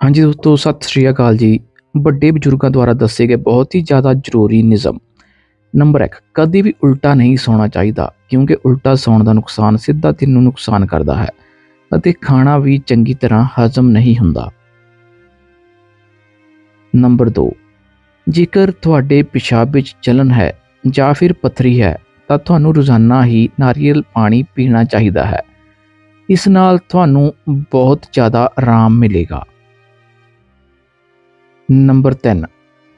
ਹਾਂਜੀ ਦੋਸਤੋ, ਸਤਿ ਸ਼੍ਰੀ ਅਕਾਲ ਜੀ। ਵੱਡੇ ਬਜ਼ੁਰਗਾਂ ਦੁਆਰਾ ਦੱਸੇ ਗਏ ਬਹੁਤ ਹੀ ਜ਼ਿਆਦਾ ਜ਼ਰੂਰੀ ਨਿਯਮ। ਨੰਬਰ 1 ਕਦੇ ਵੀ ਉਲਟਾ ਨਹੀਂ ਸੌਣਾ ਚਾਹੀਦਾ, ਕਿਉਂਕਿ ਉਲਟਾ ਸੌਣ ਦਾ ਨੁਕਸਾਨ ਸਿੱਧਾ ਦਿਲ ਨੂੰ ਨੁਕਸਾਨ ਕਰਦਾ ਹੈ ਅਤੇ ਖਾਣਾ ਵੀ ਚੰਗੀ ਤਰ੍ਹਾਂ ਹਜ਼ਮ ਨਹੀਂ ਹੁੰਦਾ। ਨੰਬਰ 2 ਜੇਕਰ ਤੁਹਾਡੇ ਪਿਸ਼ਾਬ ਵਿੱਚ ਜਲਨ ਹੈ ਜਾਂ ਫਿਰ ਪਥਰੀ ਹੈ, ਤਾਂ ਤੁਹਾਨੂੰ ਰੋਜ਼ਾਨਾ ਹੀ ਨਾਰੀਅਲ ਪਾਣੀ ਪੀਣਾ ਚਾਹੀਦਾ ਹੈ। ਇਸ ਨਾਲ ਤੁਹਾਨੂੰ ਬਹੁਤ ਜ਼ਿਆਦਾ ਆਰਾਮ ਮਿਲੇਗਾ। ਨੰਬਰ 3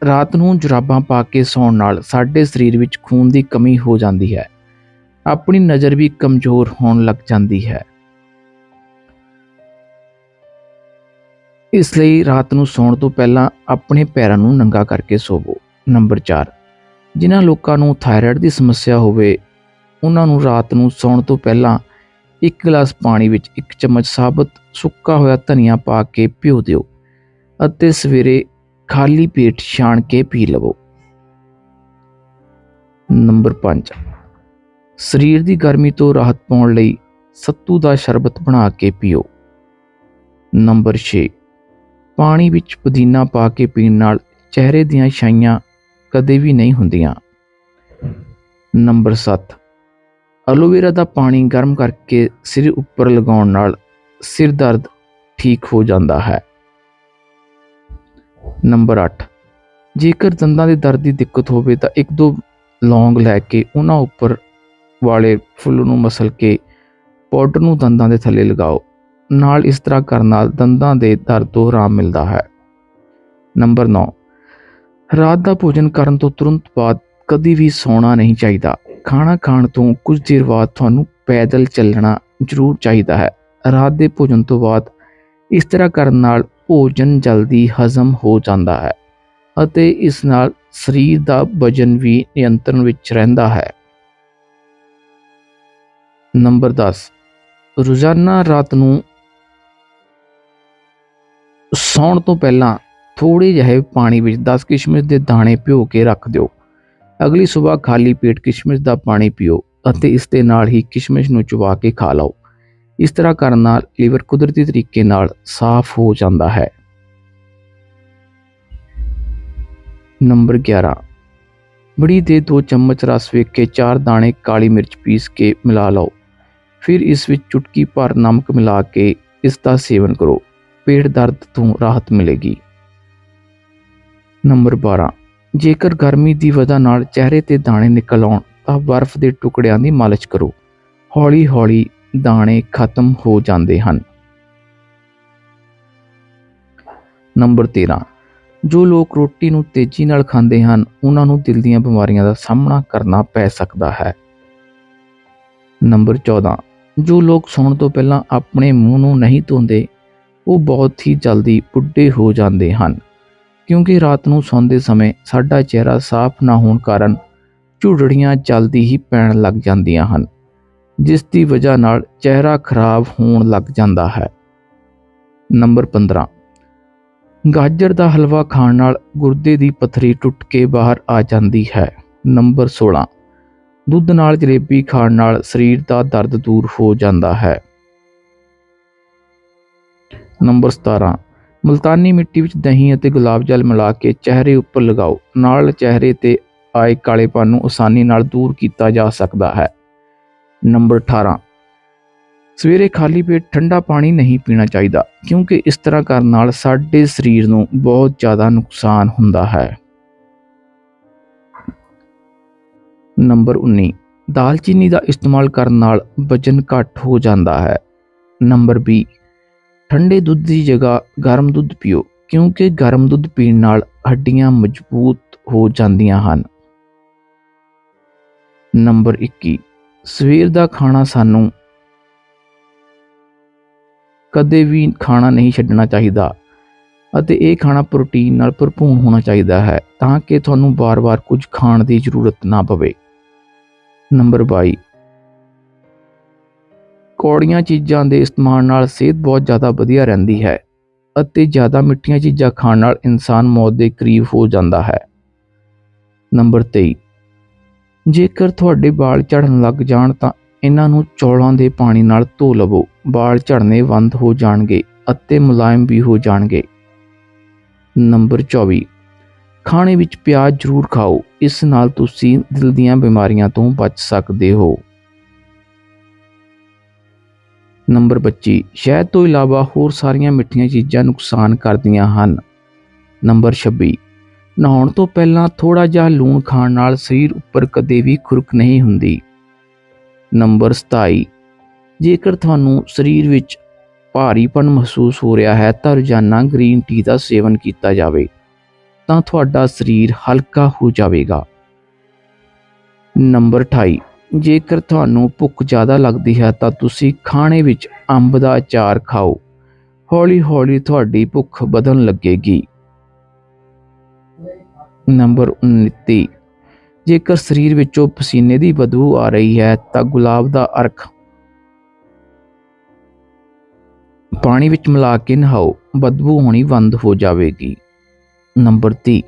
ਰਾਤ ਨੂੰ ਜੁਰਾਬਾਂ ਪਾ ਕੇ ਸੌਣ ਨਾਲ ਸਾਡੇ ਸਰੀਰ ਵਿੱਚ ਖੂਨ ਦੀ ਕਮੀ ਹੋ ਜਾਂਦੀ ਹੈ। ਆਪਣੀ ਨਜ਼ਰ ਵੀ ਕਮਜ਼ੋਰ ਹੋਣ ਲੱਗ ਜਾਂਦੀ ਹੈ। ਇਸ ਲਈ ਰਾਤ ਨੂੰ ਸੌਣ ਤੋਂ ਪਹਿਲਾਂ ਆਪਣੇ ਪੈਰਾਂ ਨੂੰ ਨੰਗਾ ਕਰਕੇ ਸੋਵੋ। ਨੰਬਰ 4 ਜਿਨ੍ਹਾਂ ਲੋਕਾਂ ਨੂੰ ਥਾਇਰਾਇਡ ਦੀ ਸਮੱਸਿਆ ਹੋਵੇ, ਉਹਨਾਂ ਨੂੰ ਰਾਤ ਨੂੰ ਸੌਣ ਤੋਂ ਪਹਿਲਾਂ ਇੱਕ ਗਲਾਸ ਪਾਣੀ ਵਿੱਚ ਇੱਕ ਚਮਚ ਸਾਬਤ ਸੁੱਕਾ ਹੋਇਆ ਧਨੀਆ ਪਾ ਕੇ ਭਿਓ ਦਿਓ ਅਤੇ ਸਵੇਰੇ ਖਾਲੀ ਪੇਟ ਛਾਣ ਕੇ ਪੀ ਲਵੋ। ਨੰਬਰ 5 ਸਰੀਰ ਦੀ ਗਰਮੀ ਤੋਂ ਰਾਹਤ ਪਾਉਣ ਲਈ ਸੱਤੂ ਦਾ ਸ਼ਰਬਤ ਬਣਾ ਕੇ ਪੀਓ। ਨੰਬਰ 6 ਪਾਣੀ ਵਿੱਚ ਪੁਦੀਨਾ ਪਾ ਕੇ ਪੀਣ ਨਾਲ ਚਿਹਰੇ ਦੀਆਂ ਛਾਈਆਂ ਕਦੇ ਵੀ ਨਹੀਂ ਹੁੰਦੀਆਂ। ਨੰਬਰ 7 ਐਲੋਵੇਰਾ ਦਾ ਪਾਣੀ ਗਰਮ ਕਰਕੇ ਸਿਰ ਉੱਪਰ ਲਗਾਉਣ ਨਾਲ ਸਿਰ ਦਰਦ ਠੀਕ ਹੋ ਜਾਂਦਾ ਹੈ। ਨੰਬਰ 8 ਜੇਕਰ ਦੰਦਾਂ ਦੇ ਦਰਦ ਦੀ ਦਿੱਕਤ ਹੋਵੇ ਤਾਂ ਇੱਕ ਦੋ ਲੌਂਗ ਲੈ ਕੇ ਉਹਨਾਂ ਉੱਪਰ ਵਾਲੇ ਫੁੱਲ ਨੂੰ ਮਸਲ ਕੇ ਪਾਊਡਰ ਨੂੰ ਦੰਦਾਂ ਦੇ ਥੱਲੇ ਲਗਾਓ। ਨਾਲ ਇਸ ਤਰ੍ਹਾਂ ਕਰਨ ਨਾਲ ਦੰਦਾਂ ਦੇ ਦਰਦ ਤੋਂ ਆਰਾਮ ਮਿਲਦਾ ਹੈ। ਨੰਬਰ 9 ਰਾਤ ਦਾ ਭੋਜਨ ਕਰਨ ਤੋਂ ਤੁਰੰਤ ਬਾਅਦ ਕਦੀ ਵੀ ਸੌਣਾ ਨਹੀਂ ਚਾਹੀਦਾ। ਖਾਣਾ ਖਾਣ ਤੋਂ ਕੁਝ ਦੇਰ ਬਾਅਦ ਤੁਹਾਨੂੰ ਪੈਦਲ ਚੱਲਣਾ ਜ਼ਰੂਰ ਚਾਹੀਦਾ ਹੈ। ਰਾਤ ਦੇ ਭੋਜਨ ਤੋਂ ਬਾਅਦ ਇਸ ਤਰ੍ਹਾਂ ਕਰਨ ਨਾਲ ਭੋਜਨ ਜਲਦੀ ਹਜ਼ਮ ਹੋ ਜਾਂਦਾ ਹੈ ਅਤੇ ਇਸ ਨਾਲ ਸਰੀਰ ਦਾ ਵਜਨ ਵੀ ਨਿਯੰਤਰਣ ਵਿੱਚ ਰਹਿੰਦਾ ਹੈ। ਨੰਬਰ 10 ਰੋਜ਼ਾਨਾ ਰਾਤ ਨੂੰ ਸੌਣ ਤੋਂ ਪਹਿਲਾਂ ਥੋੜੇ ਜਿਹੇ ਪਾਣੀ ਵਿੱਚ 10 ਕਿਸ਼ਮਿਸ਼ ਦੇ ਦਾਣੇ ਭਿਓ ਕੇ ਰੱਖ ਦਿਓ। ਅਗਲੀ ਸਵੇਰ ਖਾਲੀ ਪੇਟ ਕਿਸ਼ਮਿਸ਼ ਦਾ ਪਾਣੀ ਪੀਓ ਅਤੇ ਇਸ ਦੇ ਨਾਲ ਹੀ ਕਿਸ਼ਮਿਸ਼ ਨੂੰ ਚਬਾ ਕੇ ਖਾ ਲਓ। ਇਸ ਤਰ੍ਹਾਂ ਕਰਨ ਨਾਲ ਲੀਵਰ ਕੁਦਰਤੀ ਤਰੀਕੇ ਨਾਲ ਸਾਫ਼ ਹੋ ਜਾਂਦਾ ਹੈ। ਨੰਬਰ 11 ਬੜੀ ਦੇ 2 ਚਮਚ ਰਸ ਵੇਖ ਕੇ 4 ਦਾਣੇ ਕਾਲੀ ਮਿਰਚ ਪੀਸ ਕੇ ਮਿਲਾ ਲਓ। ਫਿਰ ਇਸ ਵਿੱਚ ਚੁਟਕੀ ਭਰ ਨਮਕ ਮਿਲਾ ਕੇ ਇਸ ਦਾ ਸੇਵਨ ਕਰੋ। ਪੇਟ ਦਰਦ ਤੋਂ ਰਾਹਤ ਮਿਲੇਗੀ। ਨੰਬਰ 12 ਜੇਕਰ ਗਰਮੀ ਦੀ ਵਜ੍ਹਾ ਨਾਲ ਚਿਹਰੇ ਤੇ ਦਾਣੇ ਨਿਕਲ ਆਉਣ, ਤਾਂ ਬਰਫ਼ ਦੇ ਟੁਕੜਿਆਂ ਦੀ ਮਾਲਿਸ਼ ਕਰੋ। ਹੌਲੀ-ਹੌਲੀ ਦਾਣੇ ਖਤਮ ਹੋ ਜਾਂਦੇ ਹਨ। ਨੰਬਰ 13 ਜੋ ਲੋਕ ਰੋਟੀ ਨੂੰ ਤੇਜ਼ੀ ਨਾਲ ਖਾਂਦੇ ਹਨ, ਉਹਨਾਂ ਨੂੰ ਦਿਲ ਦੀਆਂ ਬਿਮਾਰੀਆਂ ਦਾ ਸਾਹਮਣਾ ਕਰਨਾ ਪੈ ਸਕਦਾ ਹੈ। ਨੰਬਰ 14 ਜੋ ਲੋਕ ਸੌਣ ਤੋਂ ਪਹਿਲਾਂ ਆਪਣੇ ਮੂੰਹ ਨੂੰ ਨਹੀਂ ਧੋਂਦੇ, ਉਹ ਬਹੁਤ ਹੀ ਜਲਦੀ ਬੁੱਢੇ ਹੋ ਜਾਂਦੇ ਹਨ, ਕਿਉਂਕਿ ਰਾਤ ਨੂੰ ਸੌਂਦੇ ਸਮੇਂ ਸਾਡਾ ਚਿਹਰਾ ਸਾਫ਼ ਨਾ ਹੋਣ ਕਾਰਨ ਝੁਰੜੀਆਂ ਜਲਦੀ ਹੀ ਪੈਣ ਲੱਗ ਜਾਂਦੀਆਂ ਹਨ। ਜਿਸ ਦੀ ਵਜ੍ਹਾ ਨਾਲ ਚਿਹਰਾ ਖਰਾਬ ਹੋਣ ਲੱਗ ਜਾਂਦਾ ਹੈ। ਨੰਬਰ 15 ਗਾਜਰ ਦਾ ਹਲਵਾ ਖਾਣ ਨਾਲ ਗੁਰਦੇ ਦੀ ਪਥਰੀ ਟੁੱਟ ਕੇ ਬਾਹਰ ਆ ਜਾਂਦੀ ਹੈ। ਨੰਬਰ 16 ਦੁੱਧ ਨਾਲ ਜਲੇਬੀ ਖਾਣ ਨਾਲ ਸਰੀਰ ਦਾ ਦਰਦ ਦੂਰ ਹੋ ਜਾਂਦਾ ਹੈ। ਨੰਬਰ 17 ਮਲਤਾਨੀ ਮਿੱਟੀ ਵਿੱਚ ਦਹੀਂ ਅਤੇ ਗੁਲਾਬ ਜਲ ਮਿਲਾ ਕੇ ਚਿਹਰੇ ਉੱਪਰ ਲਗਾਓ। ਨਾਲ ਚਿਹਰੇ ਤੇ ਆਏ ਕਾਲੇਪਨ ਨੂੰ ਆਸਾਨੀ ਨਾਲ ਦੂਰ ਕੀਤਾ ਜਾ ਸਕਦਾ ਹੈ। ਨੰਬਰ 18 ਸਵੇਰੇ ਖਾਲੀ ਪੇਟ ਠੰਡਾ ਪਾਣੀ ਨਹੀਂ ਪੀਣਾ ਚਾਹੀਦਾ, ਕਿਉਂਕਿ ਇਸ ਤਰ੍ਹਾਂ ਕਰਨ ਨਾਲ ਸਾਡੇ ਸਰੀਰ ਨੂੰ ਬਹੁਤ ਜ਼ਿਆਦਾ ਨੁਕਸਾਨ ਹੁੰਦਾ ਹੈ। ਨੰਬਰ 19 ਦਾਲਚੀਨੀ ਦਾ ਇਸਤੇਮਾਲ ਕਰਨ ਨਾਲ ਵਜਨ ਘੱਟ ਹੋ ਜਾਂਦਾ ਹੈ। ਨੰਬਰ 20 ਠੰਡੇ ਦੁੱਧ ਦੀ ਜਗ੍ਹਾ ਗਰਮ ਦੁੱਧ ਪੀਓ, ਕਿਉਂਕਿ ਗਰਮ ਦੁੱਧ ਪੀਣ ਨਾਲ ਹੱਡੀਆਂ ਮਜ਼ਬੂਤ ਹੋ ਜਾਂਦੀਆਂ ਹਨ। ਨੰਬਰ 21 ਸਵੇਰ ਦਾ ਖਾਣਾ ਸਾਨੂੰ ਕਦੇ ਵੀ ਖਾਣਾ ਨਹੀਂ ਛੱਡਣਾ ਚਾਹੀਦਾ ਅਤੇ ਇਹ ਖਾਣਾ ਪ੍ਰੋਟੀਨ ਨਾਲ ਭਰਪੂਰ ਹੋਣਾ ਚਾਹੀਦਾ ਹੈ ਤਾਂ ਕਿ ਤੁਹਾਨੂੰ ਬਾਰ-ਬਾਰ ਕੁਝ ਖਾਣ ਦੀ ਜ਼ਰੂਰਤ ਨਾ ਪਵੇ। ਨੰਬਰ 22 ਕੌੜੀਆਂ ਚੀਜ਼ਾਂ ਦੇ ਇਸਤੇਮਾਲ ਨਾਲ ਸਿਹਤ ਬਹੁਤ ਜ਼ਿਆਦਾ ਵਧੀਆ ਰਹਿੰਦੀ ਹੈ ਅਤੇ ਜ਼ਿਆਦਾ ਮਿੱਠੀਆਂ ਚੀਜ਼ਾਂ ਖਾਣ ਨਾਲ ਇਨਸਾਨ ਮੌਤ ਦੇ ਕਰੀਬ ਹੋ ਜਾਂਦਾ ਹੈ। ਨੰਬਰ 23 ਜੇਕਰ ਤੁਹਾਡੇ ਵਾਲ ਝੜਨ ਲੱਗ ਜਾਣ ਤਾਂ ਇਹਨਾਂ ਨੂੰ ਚੌਲਾਂ ਦੇ ਪਾਣੀ ਨਾਲ ਧੋ ਲਵੋ। ਵਾਲ ਝੜਨੇ ਬੰਦ ਹੋ ਜਾਣਗੇ ਅਤੇ ਮੁਲਾਇਮ ਵੀ ਹੋ ਜਾਣਗੇ। ਨੰਬਰ 24 ਖਾਣੇ ਵਿੱਚ ਪਿਆਜ਼ ਜ਼ਰੂਰ ਖਾਓ। ਇਸ ਨਾਲ ਤੁਸੀਂ ਦਿਲ ਦੀਆਂ ਬਿਮਾਰੀਆਂ ਤੋਂ ਬਚ ਸਕਦੇ ਹੋ। ਨੰਬਰ 25 ਸ਼ਹਿਦ ਤੋਂ ਇਲਾਵਾ ਹੋਰ ਸਾਰੀਆਂ ਮਿੱਠੀਆਂ ਚੀਜ਼ਾਂ ਨੁਕਸਾਨ ਕਰਦੀਆਂ ਹਨ। ਨੰਬਰ 26 ਨਹਾਉਣ ਤੋਂ ਪਹਿਲਾਂ ਥੋੜਾ ਜਿਹਾ ਲੂਣ ਖਾਣ ਨਾਲ ਸਰੀਰ ਉੱਪਰ ਕਦੇ ਵੀ ਖੁਰਕ ਨਹੀਂ ਹੁੰਦੀ। ਨੰਬਰ 27 ਜੇਕਰ ਤੁਹਾਨੂੰ ਸਰੀਰ ਵਿੱਚ ਭਾਰੀਪਨ ਮਹਿਸੂਸ ਹੋ ਰਿਹਾ ਹੈ ਤਾਂ ਰੋਜ਼ਾਨਾ ਗ੍ਰੀਨ ਟੀ ਦਾ ਸੇਵਨ ਕੀਤਾ ਜਾਵੇ, ਤਾਂ ਤੁਹਾਡਾ ਸਰੀਰ ਹਲਕਾ ਹੋ ਜਾਵੇਗਾ। ਨੰਬਰ 28 ਜੇਕਰ ਤੁਹਾਨੂੰ ਭੁੱਖ ਜ਼ਿਆਦਾ ਲੱਗਦੀ ਹੈ ਤਾਂ ਤੁਸੀਂ ਖਾਣੇ ਵਿੱਚ ਅੰਬ ਦਾ ਅਚਾਰ ਖਾਓ। ਹੌਲੀ-ਹੌਲੀ ਤੁਹਾਡੀ ਭੁੱਖ ਵਧਣ ਲੱਗੇਗੀ। ਨੰਬਰ 29 ਜੇਕਰ ਸਰੀਰ ਵਿੱਚੋਂ ਪਸੀਨੇ ਦੀ ਬਦਬੂ ਆ ਰਹੀ ਹੈ, ਤਾਂ ਗੁਲਾਬ ਦਾ ਅਰਖ ਪਾਣੀ ਵਿੱਚ ਮਿਲਾ ਕੇ ਨਹਾਓ, ਬਦਬੂ ਹੋਣੀ ਬੰਦ ਹੋ ਜਾਵੇਗੀ। ਨੰਬਰ 30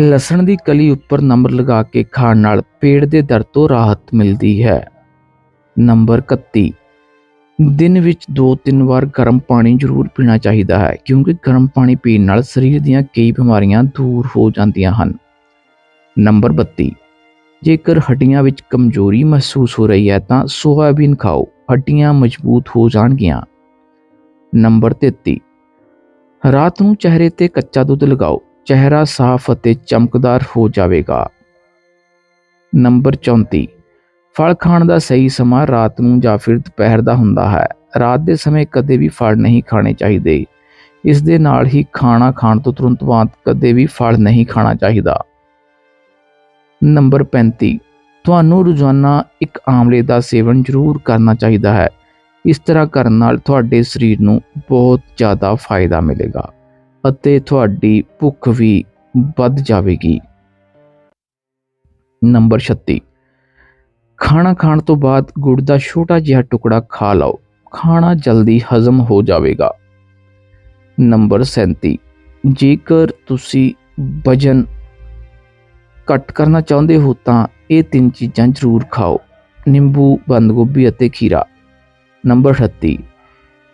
ਲਸਣ ਦੀ ਕਲੀ ਉੱਪਰ ਨੰਬਰ ਲਗਾ ਕੇ ਖਾਣ ਨਾਲ ਪੇਟ ਦੇ ਦਰਦ ਤੋਂ ਰਾਹਤ ਮਿਲਦੀ ਹੈ। ਨੰਬਰ 31 ਦਿਨ ਵਿੱਚ 2-3 ਵਾਰ ਗਰਮ ਪਾਣੀ ਜ਼ਰੂਰ ਪੀਣਾ ਚਾਹੀਦਾ ਹੈ, ਕਿਉਂਕਿ ਗਰਮ ਪਾਣੀ ਪੀਣ ਨਾਲ ਸਰੀਰ ਦੀਆਂ ਕਈ ਬਿਮਾਰੀਆਂ ਦੂਰ ਹੋ ਜਾਂਦੀਆਂ ਹਨ। ਨੰਬਰ 32 ਜੇਕਰ ਹੱਡੀਆਂ ਵਿੱਚ ਕਮਜ਼ੋਰੀ ਮਹਿਸੂਸ ਹੋ ਰਹੀ ਹੈ ਤਾਂ ਸੋਇਆਬੀਨ ਖਾਓ, ਹੱਡੀਆਂ ਮਜ਼ਬੂਤ ਹੋ ਜਾਣਗੀਆਂ। ਨੰਬਰ 33 ਰਾਤ ਨੂੰ ਚਿਹਰੇ ਤੇ ਕੱਚਾ ਦੁੱਧ ਲਗਾਓ, ਚਿਹਰਾ ਸਾਫ਼ ਅਤੇ ਚਮਕਦਾਰ ਹੋ ਜਾਵੇਗਾ। ਨੰਬਰ 34 ਫਲ ਖਾਣ ਦਾ ਸਹੀ ਸਮਾਂ ਰਾਤ ਨੂੰ ਜਾਂ ਫਿਰ ਦੁਪਹਿਰ ਦਾ ਹੁੰਦਾ ਹੈ। ਰਾਤ ਦੇ ਸਮੇਂ ਕਦੇ ਵੀ ਫਲ ਨਹੀਂ ਖਾਣੇ ਚਾਹੀਦੇ। ਇਸ ਦੇ ਨਾਲ ਹੀ ਖਾਣਾ ਖਾਣ ਤੋਂ ਤੁਰੰਤ ਬਾਅਦ ਕਦੇ ਵੀ ਫਲ ਨਹੀਂ ਖਾਣਾ ਚਾਹੀਦਾ। ਨੰਬਰ 35 ਤੁਹਾਨੂੰ ਰੋਜ਼ਾਨਾ ਇੱਕ ਆਮਲੇ ਦਾ ਸੇਵਨ ਜ਼ਰੂਰ ਕਰਨਾ ਚਾਹੀਦਾ ਹੈ। ਇਸ ਤਰ੍ਹਾਂ ਕਰਨ ਨਾਲ ਤੁਹਾਡੇ ਸਰੀਰ ਨੂੰ ਬਹੁਤ ਜ਼ਿਆਦਾ ਫਾਇਦਾ ਮਿਲੇਗਾ ਅਤੇ ਤੁਹਾਡੀ ਭੁੱਖ ਵੀ ਵੱਧ ਜਾਵੇਗੀ। ਨੰਬਰ 36 ਖਾਣਾ ਖਾਣ ਤੋਂ ਬਾਅਦ ਗੁੜ ਦਾ ਛੋਟਾ ਜਿਹਾ ਟੁਕੜਾ ਖਾ ਲਓ। ਖਾਣਾ ਜਲਦੀ ਹਜ਼ਮ ਹੋ ਜਾਵੇਗਾ। ਨੰਬਰ 37 ਜੇਕਰ ਤੁਸੀਂ ਵਜਨ ਘੱਟ ਕਰਨਾ ਚਾਹੁੰਦੇ ਹੋ ਤਾਂ ਇਹ ਤਿੰਨ ਚੀਜ਼ਾਂ ਜ਼ਰੂਰ ਖਾਓ। ਨਿੰਬੂ ਬੰਦ ਗੋਭੀ ਅਤੇ ਖੀਰਾ। ਨੰਬਰ 38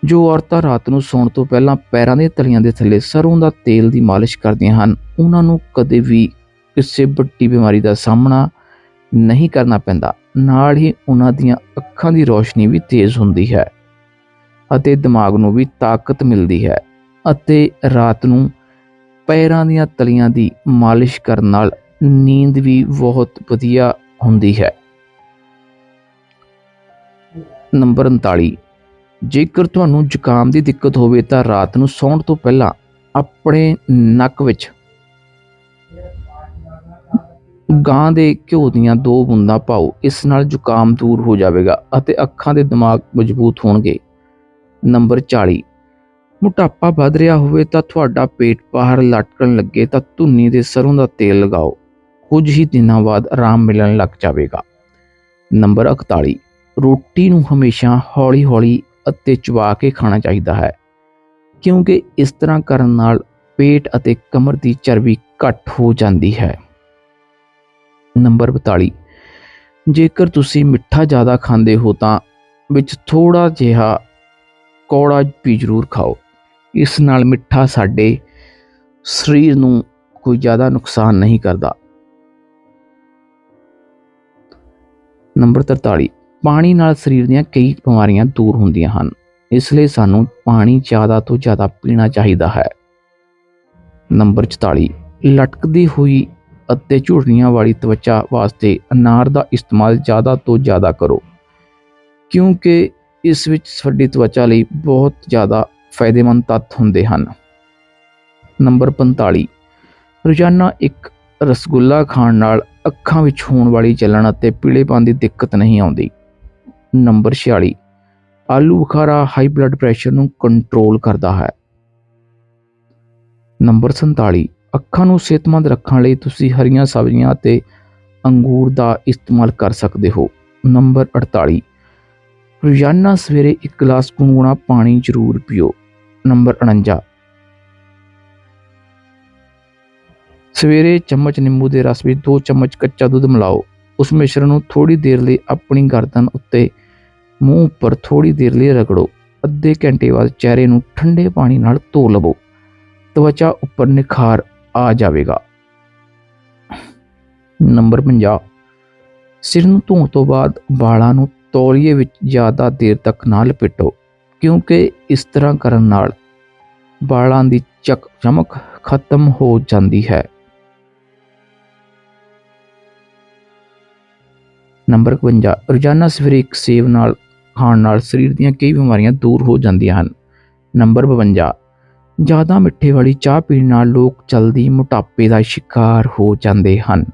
ਜੋ ਔਰਤਾਂ ਰਾਤ ਨੂੰ ਸੌਣ ਤੋਂ ਪਹਿਲਾਂ ਪੈਰਾਂ ਦੇ ਤਲੀਆਂ ਦੇ ਥੱਲੇ ਸਰੋਂ ਦਾ ਤੇਲ ਦੀ ਮਾਲਿਸ਼ ਕਰਦੀਆਂ ਹਨ, ਉਹਨਾਂ ਨੂੰ ਕਦੇ ਵੀ ਕਿਸੇ ਵੱਡੀ ਬਿਮਾਰੀ ਦਾ ਸਾਹਮਣਾ ਨਹੀਂ ਕਰਨਾ ਪੈਂਦਾ। ਨਾਲ ਹੀ ਉਹਨਾਂ ਦੀਆਂ ਅੱਖਾਂ ਦੀ ਰੋਸ਼ਨੀ ਵੀ ਤੇਜ਼ ਹੁੰਦੀ ਹੈ ਅਤੇ ਦਿਮਾਗ ਨੂੰ ਵੀ ਤਾਕਤ ਮਿਲਦੀ ਹੈ ਅਤੇ ਰਾਤ ਨੂੰ ਪੈਰਾਂ ਦੀਆਂ ਤਲੀਆਂ ਦੀ ਮਾਲਿਸ਼ ਕਰਨ ਨਾਲ ਨੀਂਦ ਵੀ ਬਹੁਤ ਵਧੀਆ ਹੁੰਦੀ ਹੈ। ਨੰਬਰ 39 ਜੇਕਰ ਤੁਹਾਨੂੰ ਜ਼ੁਕਾਮ ਦੀ ਦਿੱਕਤ ਹੋਵੇ ਤਾਂ ਰਾਤ ਨੂੰ ਸੌਣ ਤੋਂ ਪਹਿਲਾਂ ਆਪਣੇ ਨੱਕ ਵਿੱਚ ਗਾਂ ਦੇ ਘਿਓ ਦੀਆਂ ਦੋ ਬੂੰਦਾਂ ਪਾਓ, ਇਸ ਨਾਲ ਜ਼ੁਕਾਮ ਦੂਰ ਹੋ ਜਾਵੇਗਾ ਅਤੇ ਅੱਖਾਂ ਦੇ ਦਿਮਾਗ ਮਜ਼ਬੂਤ ਹੋਣਗੇ। ਨੰਬਰ 40 ਮੋਟਾਪਾ ਵੱਧ ਰਿਹਾ ਹੋਵੇ ਤਾਂ ਤੁਹਾਡਾ ਪੇਟ ਬਾਹਰ ਲਟਕਣ ਲੱਗੇ ਤਾਂ ਧੁੰਨੀ ਦੇ ਸਰੋਂ ਦਾ ਤੇਲ ਲਗਾਓ। ਕੁਝ ਹੀ ਦਿਨਾਂ ਬਾਅਦ ਆਰਾਮ ਮਿਲਣ ਲੱਗ ਜਾਵੇਗਾ। ਨੰਬਰ 41 ਰੋਟੀ ਨੂੰ ਹਮੇਸ਼ਾ ਹੌਲੀ-ਹੌਲੀ ਅਤੇ ਚਬਾ ਕੇ ਖਾਣਾ ਚਾਹੀਦਾ ਹੈ, ਕਿਉਂਕਿ ਇਸ ਤਰ੍ਹਾਂ ਕਰਨ ਨਾਲ ਪੇਟ ਅਤੇ ਕਮਰ ਦੀ ਚਰਬੀ ਘੱਟ ਹੋ ਜਾਂਦੀ ਹੈ। ਨੰਬਰ 42 ਜੇਕਰ ਤੁਸੀਂ ਮਿੱਠਾ ਜ਼ਿਆਦਾ ਖਾਂਦੇ ਹੋ ਤਾਂ ਵਿੱਚ ਥੋੜਾ ਜਿਹਾ ਕੌੜਾ ਵੀ ਜ਼ਰੂਰ ਖਾਓ। ਇਸ ਨਾਲ ਮਿੱਠਾ ਸਾਡੇ ਸਰੀਰ ਨੂੰ ਕੋਈ ਜ਼ਿਆਦਾ ਨੁਕਸਾਨ ਨਹੀਂ ਕਰਦਾ। ਨੰਬਰ 43 ਪਾਣੀ ਨਾਲ ਸਰੀਰ ਦੀਆਂ ਕਈ ਬਿਮਾਰੀਆਂ ਦੂਰ ਹੁੰਦੀਆਂ ਹਨ। ਇਸ ਲਈ ਸਾਨੂੰ ਪਾਣੀ ਜ਼ਿਆਦਾ ਤੋਂ ਜ਼ਿਆਦਾ ਪੀਣਾ ਚਾਹੀਦਾ ਹੈ। ਨੰਬਰ 44 ਲਟਕਦੀ ਹੋਈ ਅਤੇ ਝੁਰੜੀਆਂ ਵਾਲੀ ਤਵਚਾ ਵਾਸਤੇ ਅਨਾਰ ਦਾ ਇਸਤੇਮਾਲ ਜ਼ਿਆਦਾ ਤੋਂ ਜ਼ਿਆਦਾ ਕਰੋ, ਕਿਉਂਕਿ ਇਸ ਵਿੱਚ ਸਾਡੀ ਤਵਚਾ ਲਈ ਬਹੁਤ ਜ਼ਿਆਦਾ ਫਾਇਦੇਮੰਦ ਤੱਤ ਹੁੰਦੇ ਹਨ। ਨੰਬਰ 45 ਰੋਜ਼ਾਨਾ ਇੱਕ ਰਸਗੁੱਲਾ ਖਾਣ ਨਾਲ ਅੱਖਾਂ ਵਿੱਚ ਹੋਣ ਵਾਲੀ ਜਲਣ ਅਤੇ ਪੀਲੇਪਨ ਦੀ ਦਿੱਕਤ ਨਹੀਂ ਆਉਂਦੀ। ਨੰਬਰ 46 ਆਲੂ ਬੁਖਾਰਾ ਹਾਈ ਬਲੱਡ ਪ੍ਰੈਸ਼ਰ ਨੂੰ ਕੰਟਰੋਲ ਕਰਦਾ ਹੈ। ਨੰਬਰ 47 ਅੱਖਾਂ ਨੂੰ ਸਿਹਤਮੰਦ ਰੱਖਣ ਲਈ ਤੁਸੀਂ ਹਰੀਆਂ ਸਬਜ਼ੀਆਂ ਅਤੇ ਅੰਗੂਰ ਦਾ ਇਸਤੇਮਾਲ ਕਰ ਸਕਦੇ ਹੋ। ਨੰਬਰ 48 ਰੋਜ਼ਾਨਾ ਸਵੇਰੇ ਇੱਕ ਗਲਾਸ ਗੁਨਗੁਣਾ ਪਾਣੀ ਜ਼ਰੂਰ ਪੀਓ। ਨੰਬਰ 49 ਸਵੇਰੇ ਚਮਚ ਨਿੰਬੂ ਦੇ ਰਸ ਵਿੱਚ 2 ਚਮਚ ਕੱਚਾ ਦੁੱਧ ਮਿਲਾਓ। ਉਸ ਮਿਸ਼ਰਣ ਨੂੰ ਥੋੜੀ ਦੇਰ ਲਈ ਆਪਣੀ ਗਰਦਨ ਉੱਤੇ ਮੂੰਹ ਉੱਪਰ ਥੋੜੀ ਦੇਰ ਲਈ ਰਗੜੋ। ਅੱਧੇ ਘੰਟੇ ਬਾਅਦ ਚਿਹਰੇ ਨੂੰ ਠੰਡੇ ਪਾਣੀ ਨਾਲ ਧੋ ਲਵੋ। ਤਵਚਾ ਉੱਪਰ ਨਿਖਾਰ ਆ ਜਾਵੇਗਾ। ਨੰਬਰ 50 ਸਿਰ ਨੂੰ ਧੋਣ ਤੋਂ ਬਾਅਦ ਵਾਲਾਂ ਨੂੰ ਤੌਲੀਏ ਵਿੱਚ ਜ਼ਿਆਦਾ ਦੇਰ ਤੱਕ ਨਾ ਲਪੇਟੋ, ਕਿਉਂਕਿ ਇਸ ਤਰ੍ਹਾਂ ਕਰਨ ਨਾਲ ਵਾਲਾਂ ਦੀ ਚਕ ਚਮਕ ਖਤਮ ਹੋ ਜਾਂਦੀ ਹੈ। ਨੰਬਰ 51 ਰੋਜ਼ਾਨਾ ਸਵੇਰੇ ਇੱਕ ਸੇਬ ਨਾਲ, ਖਾਣ ਨਾਲ ਸਰੀਰ ਦੀਆਂ ਕਈ ਬਿਮਾਰੀਆਂ ਦੂਰ ਹੋ ਜਾਂਦੀਆਂ ਹਨ। ਨੰਬਰ 52 ਜ਼ਿਆਦਾ ਮਿੱਠੇ ਵਾਲੀ ਚਾਹ ਪੀਣ ਨਾਲ ਲੋਕ ਜਲਦੀ ਮੋਟਾਪੇ ਦਾ ਸ਼ਿਕਾਰ ਹੋ ਜਾਂਦੇ ਹਨ।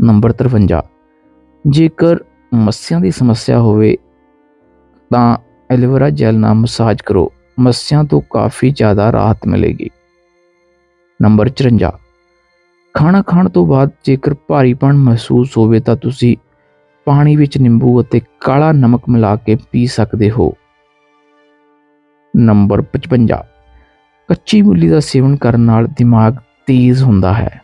ਨੰਬਰ 53 ਜੇਕਰ ਮੱਸਿਆਂ ਦੀ ਸਮੱਸਿਆ ਹੋਵੇ ਤਾਂ ਐਲੋਵੇਰਾ ਜੈਲ ਨਾਲ ਮਸਾਜ ਕਰੋ। ਮੱਸਿਆਂ ਤੋਂ ਕਾਫੀ ਜ਼ਿਆਦਾ ਰਾਹਤ ਮਿਲੇਗੀ। ਨੰਬਰ 54 ਖਾਣਾ ਖਾਣ ਤੋਂ ਬਾਅਦ ਜੇਕਰ ਭਾਰੀਪਣ ਮਹਿਸੂਸ ਹੋਵੇ ਤਾਂ ਤੁਸੀਂ ਪਾਣੀ ਵਿੱਚ ਨਿੰਬੂ ਅਤੇ ਕਾਲਾ ਨਮਕ ਮਿਲਾ ਕੇ ਪੀ ਸਕਦੇ ਹੋ। ਨੰਬਰ 55 ਕੱਚੀ ਮੂਲੀ ਦਾ ਸੇਵਨ ਕਰਨ ਨਾਲ ਦਿਮਾਗ ਤੇਜ਼ ਹੁੰਦਾ ਹੈ।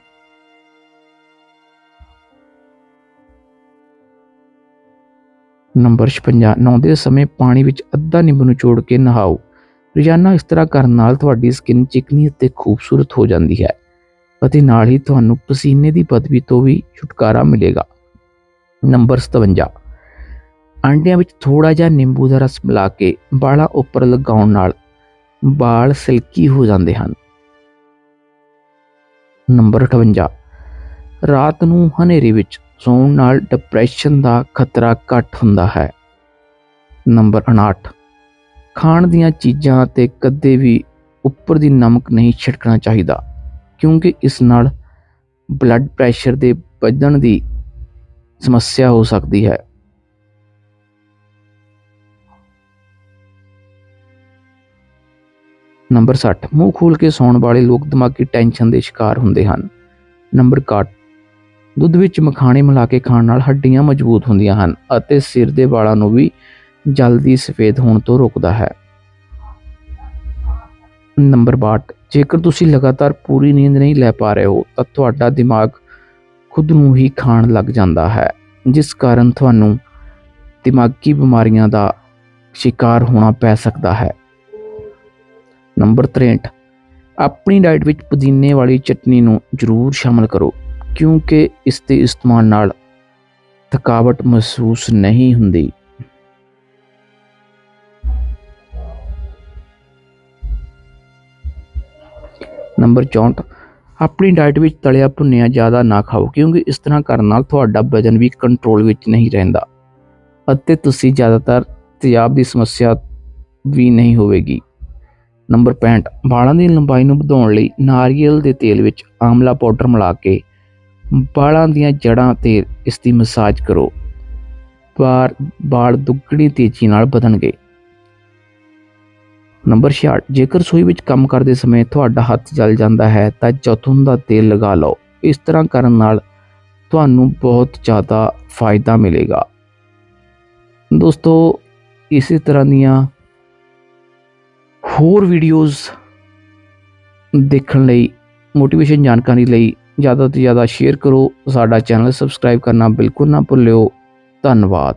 ਨੰਬਰ 56 ਨਹਾਉਂਦੇ ਸਮੇਂ ਪਾਣੀ ਵਿੱਚ ਅੱਧਾ ਨਿੰਬੂ ਨਿਚੋੜ ਕੇ ਨਹਾਓ। ਰੋਜ਼ਾਨਾ ਇਸ ਤਰ੍ਹਾਂ ਕਰਨ ਨਾਲ ਤੁਹਾਡੀ ਸਕਿਨ ਚਿਕਨੀ ਅਤੇ ਖੂਬਸੂਰਤ ਹੋ ਜਾਂਦੀ ਹੈ ਅਤੇ ਨਾਲ ਹੀ ਤੁਹਾਨੂੰ ਪਸੀਨੇ ਦੀ ਪਦਵੀ ਤੋਂ ਵੀ ਛੁਟਕਾਰਾ ਮਿਲੇਗਾ। ਨੰਬਰ 57 ਆਂਡਿਆਂ ਵਿੱਚ ਥੋੜਾ ਜਿਹਾ ਨਿੰਬੂ ਦਾ ਰਸ ਮਿਲਾ ਕੇ ਵਾਲਾਂ ਉੱਪਰ ਲਗਾਉਣ ਨਾਲ ਵਾਲ ਸਿਲਕੀ ਹੋ ਜਾਂਦੇ ਹਨ। ਨੰਬਰ 58 ਰਾਤ ਨੂੰ ਹਨੇਰੇ ਵਿੱਚ ਸੌਣ ਨਾਲ ਡਿਪਰੈਸ਼ਨ ਦਾ ਖਤਰਾ ਘੱਟ ਹੁੰਦਾ ਹੈ। ਨੰਬਰ 59 ਖਾਣ ਦੀਆਂ ਚੀਜ਼ਾਂ ਤੇ ਕਦੇ ਵੀ ਉੱਪਰ ਦੀ ਨਮਕ ਨਹੀਂ ਛਿੜਕਣਾ ਚਾਹੀਦਾ, ਕਿਉਂਕਿ ਇਸ ਨਾਲ ਬਲੱਡ ਪ੍ਰੈਸ਼ਰ ਦੇ ਵੱਧਣ ਦੀ ਸਮੱਸਿਆ ਹੋ ਸਕਦੀ ਹੈ। ਨੰਬਰ 60 ਮੂੰਹ ਖੋਲ ਕੇ ਸੌਣ ਵਾਲੇ ਲੋਕ ਦਿਮਾਗੀ ਟੈਨਸ਼ਨ ਦੇ ਸ਼ਿਕਾਰ ਹੁੰਦੇ ਹਨ। ਨੰਬਰ 61 ਦੁੱਧ ਵਿੱਚ ਮਖਾਣੇ ਮਿਲਾ ਕੇ ਖਾਣ ਨਾਲ ਹੱਡੀਆਂ ਮਜ਼ਬੂਤ ਹੁੰਦੀਆਂ ਹਨ ਅਤੇ ਸਿਰ ਦੇ ਵਾਲਾਂ ਨੂੰ ਵੀ ਜਲਦੀ ਸਫੇਦ ਹੋਣ ਤੋਂ ਰੋਕਦਾ ਹੈ। ਨੰਬਰ 62 ਜੇਕਰ ਤੁਸੀਂ ਲਗਾਤਾਰ ਪੂਰੀ ਨੀਂਦ ਨਹੀਂ ਲੈ ਪਾ ਰਹੇ ਹੋ, ਤਾਂ ਤੁਹਾਡਾ ਦਿਮਾਗ ਖੁਦ ਨੂੰ ਹੀ ਖਾਣ ਲੱਗ ਜਾਂਦਾ ਹੈ, ਜਿਸ ਕਾਰਨ ਤੁਹਾਨੂੰ ਦਿਮਾਗੀ ਬਿਮਾਰੀਆਂ ਦਾ ਸ਼ਿਕਾਰ ਹੋਣਾ ਪੈ ਸਕਦਾ ਹੈ। ਨੰਬਰ 63 ਆਪਣੀ ਡਾਈਟ ਵਿੱਚ ਪੁਦੀਨੇ ਵਾਲੀ ਚਟਨੀ ਨੂੰ ਜ਼ਰੂਰ ਸ਼ਾਮਲ ਕਰੋ, ਕਿਉਂਕਿ ਇਸ ਦੇ ਇਸਤੇਮਾਲ ਨਾਲ ਥਕਾਵਟ ਮਹਿਸੂਸ ਨਹੀਂ ਹੁੰਦੀ। ਨੰਬਰ 64 ਆਪਣੀ ਡਾਈਟ ਵਿੱਚ ਤਲਿਆ ਭੁੰਨਿਆ ਜ਼ਿਆਦਾ ਨਾ ਖਾਓ, ਕਿਉਂਕਿ ਇਸ ਤਰ੍ਹਾਂ ਕਰਨ ਨਾਲ ਤੁਹਾਡਾ ਵਜ਼ਨ ਵੀ ਕੰਟਰੋਲ ਵਿੱਚ ਨਹੀਂ ਰਹਿੰਦਾ ਅਤੇ ਤੁਸੀਂ ਜ਼ਿਆਦਾਤਰ ਤੇਜ਼ਾਬ ਦੀ ਸਮੱਸਿਆ ਵੀ ਨਹੀਂ ਹੋਵੇਗੀ। ਨੰਬਰ 65 ਵਾਲਾਂ ਦੀ ਲੰਬਾਈ ਨੂੰ ਵਧਾਉਣ ਲਈ ਨਾਰੀਅਲ ਦੇ ਤੇਲ ਵਿੱਚ ਆਮਲਾ ਪਾਊਡਰ ਮਿਲਾ ਕੇ ਵਾਲਾਂ ਦੀਆਂ ਜੜ੍ਹਾਂ ਤੇ ਇਸ ਦੀ ਮਸਾਜ ਕਰੋ। ਵਾਰ, ਵਾਲ ਦੁੱਗਣੀ ਤੇਜ਼ੀ ਨਾਲ ਵਧਣਗੇ। ਨੰਬਰ 66 ਜੇਕਰ ਸੂਈ ਵਿੱਚ ਕੰਮ ਕਰਦੇ ਸਮੇਂ ਤੁਹਾਡਾ ਹੱਥ ਜਲ ਜਾਂਦਾ ਹੈ, ਤਾਂ ਜੈਤੂਨ ਦਾ ਤੇਲ ਲਗਾ ਲਓ। ਇਸ ਤਰ੍ਹਾਂ ਕਰਨ ਨਾਲ ਤੁਹਾਨੂੰ ਬਹੁਤ ਜ਼ਿਆਦਾ ਫਾਇਦਾ ਮਿਲੇਗਾ। ਦੋਸਤੋ, ਇਸੇ ਤਰ੍ਹਾਂ ਦੀਆਂ ਹੋਰ ਵੀਡੀਓਜ਼ ਦੇਖਣ ਲਈ ਮੋਟੀਵੇਸ਼ਨ ਜਾਣਕਾਰੀ ਲਈ ਜ਼ਿਆਦਾ ਤੋਂ ਜ਼ਿਆਦਾ ਸ਼ੇਅਰ ਕਰੋ, ਸਾਡਾ ਚੈਨਲ ਸਬਸਕ੍ਰਾਈਬ ਕਰਨਾ ਬਿਲਕੁਲ ਨਾ ਭੁੱਲਿਓ। ਧੰਨਵਾਦ।